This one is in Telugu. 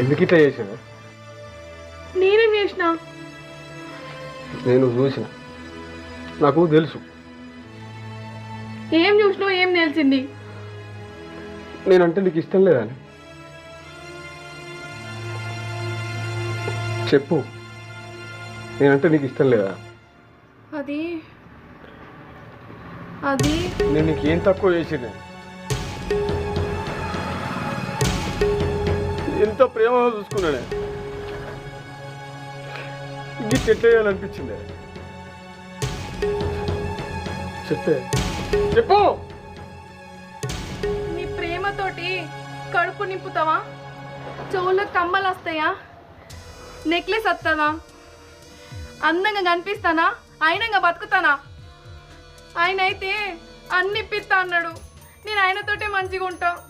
ఎందుకు ఇట్లా చేసాను నేనేం చేసిన? నేను చూసిన. నాకు తెలుసు. ఏం చూసినావు ఏం తెలిసింది? నేనంటే నీకు ఇష్టం లేదని చెప్పు. నేనంటే నీకు ఇష్టం లేదా? అది అది నేను నీకు ఏం తక్కువ చేసింది? ఎంత ప్రేమగా చూసుకున్నాడే ఇది చెట్టు వేయాలనిపించింది చెప్పే! చెప్పు నీ ప్రేమతోటి కడుపు నింపుతావా? చెవుల్లో కమ్మలు వస్తాయా? నెక్లెస్ వస్తుందా అందంగా కనిపిస్తానా? ఆయనంగా బతుకుతానా? ఆయన అయితే అన్ని ఇప్పిస్తా అన్నాడు. నేను ఆయనతోటే మంచిగా ఉంటాను